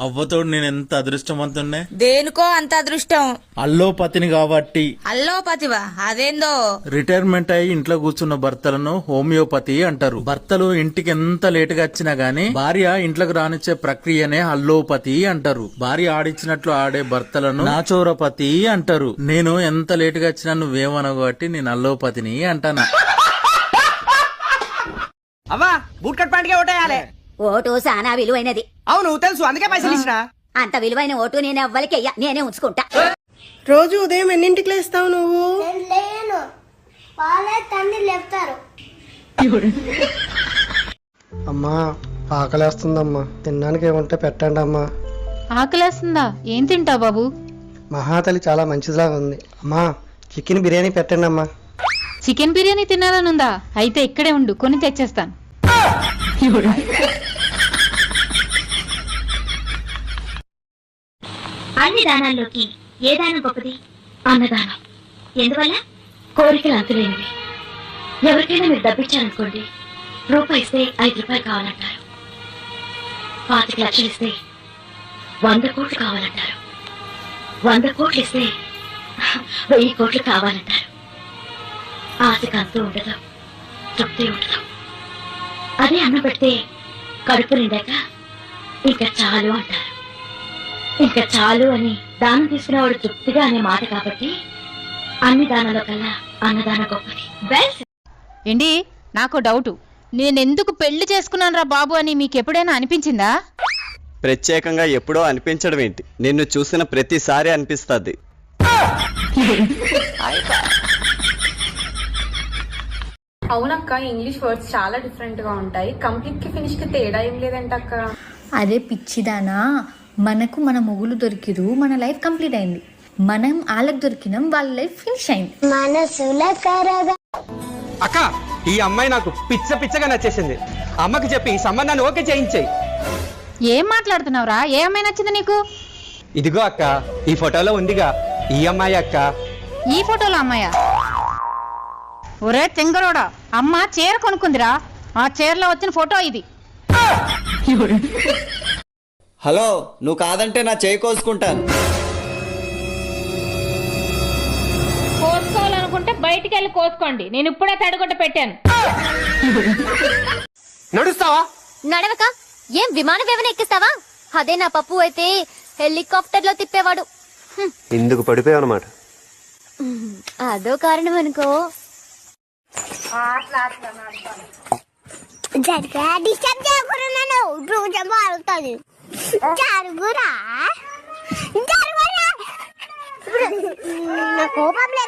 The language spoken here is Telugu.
అవ్వతోడు నేను ఎంత అదృష్టవంతున్నే దేనికో అంత అదృష్టం. అల్లోపతిని కాబట్టి. అల్లోపతివా? అదేందో? రిటైర్మెంట్ అయి ఇంట్లో కూర్చున్న భర్తలను హోమియోపతి అంటారు. భర్తలు ఇంటికి ఎంత లేటుగా వచ్చినా గానీ భార్య ఇంట్లోకి రానిచ్చే ప్రక్రియనే అల్లోపతి అంటారు. భార్య ఆడిచ్చినట్లు ఆడే భర్తలను నాచోరపతి అంటారు. నేను ఎంత లేటుగా వచ్చినా నువ్వేమనవు కాబట్టి నేను అల్లోపతిని అంటానా? అవ్వా బూట్ కట్ ప్యాంట్కే ఓటు సానా విలువైనది. అవును తెలుసు. అందుకే పైసలు ఇచ్చిన. అంత విలువైన ఓటు నేను ఎవ్వరికి వెయ్య నేనే ఉంచుకుంటా. రోజు ఉదయం ఎన్నింటికి లేస్తావు నువ్వు? నేను లేను. వాళ్ళే తండ్రి లేపుతారు. అమ్మా ఆకలేస్తుందమ్మా. తినడానికి ఏముంటే పెట్టండి అమ్మా. ఆకలేస్తుందా? ఏం తింటావు బాబు? మహాతలి చాలా మంచిదిలా ఉంది. అమ్మా చికెన్ బిర్యానీ పెట్టండి అమ్మా. చికెన్ బిర్యానీ తినాలనుందా? అయితే ఇక్కడే ఉండు కొని తెచ్చేస్తాను. అన్ని దానాల్లోకి ఏ దానం గొప్పది? అన్నదానం. ఎందువల్ల? కోరికలు అంతులేనివి. ఎవరికైనా మీరు డబ్బిచ్చారనుకోండి రూపాయి ఇస్తే ఐదు రూపాయలు కావాలంటారు. పాతిక లక్షలు ఇస్తే వంద కోట్లు కావాలంటారు. వంద కోట్లు ఇస్తే వెయ్యి కోట్లు కావాలంటారు. ఆశకు అంతూ ఉండదు. తృప్తి ఉండదు. అదే అన్నం పెడితే కడుపు నిండాక ఇంకా చాలు అంటారు. ఇంకా చాలు అని దానం తీసుకునేవాడు తృప్తిగా అనే మాట కాబట్టి అన్ని దానాల కల్లా అన్నదాన గొప్పది. ఏంటి? నాకు డౌట్ నేనెందుకు పెళ్ళి చేసుకున్నాను రా బాబు అని మీకు ఎప్పుడైనా అనిపించిందా? ప్రత్యేకంగా ఎప్పుడో అనిపించడం ఏంటి? నిన్ను చూసిన ప్రతిసారి అనిపిస్తుంది. అవునక్క ఇంగ్లీష్ వర్డ్స్ చాలా డిఫరెంట్గా ఉంటాయి. కంప్లీట్కి ఫినిష్కి తేడా ఏం లేదంట అక్క అదే పిచ్చిదానా? మనకు మన మొగులు దొరికిరు మన లైఫ్ కంప్లీట్ అయింది. మనం వాళ్ళకి దొరికినాం వాళ్ళ లైఫ్ ఫినిష్ అయింది. మనసుల కరగా అక్క ఈ అమ్మాయి నాకు పిచ్చ పిచ్చగా నచ్చేసింది. అమ్మకి చెప్పి సంబంధాన్ని ఓకే చేయించేయి. ఏం మాట్లాడుతున్నావురా? ఏ అమ్మాయి నచ్చింది నీకు? ఇదిగో అక్క ఈ ఫోటోలో ఉందిగా. ఈ అమ్మాయి అక్క. ఈ ఫోటోలో అమ్మాయా? ఒరే తెంగరోడా అమ్మ చీర కొనుక్కుందిరా. ఆ చీరలో వచ్చిన ఫోటో ఇది. హలో నువ్వు కాదంటే నా చేయి కోసుకుంటాను కోసుకోవాలనుకుంటే బయటికి వెళ్ళి కోసుకోండి. నేను ఇప్పుడే తడిగొట్ట పెట్టాను. నడుస్తావా? నడవక. ఏం విమానం ఏమైనా ఎక్కిస్తావా? అదే నా పప్పు అయితే హెలికాప్టర్లో తిప్పేవాడు ఇందుకు పడిపోయావు అనమాట అదో కారణం అనుకో. జరిగా డిస్టర్బ్ రోజు మారుతుంది 자르거라 자르거라 고밤래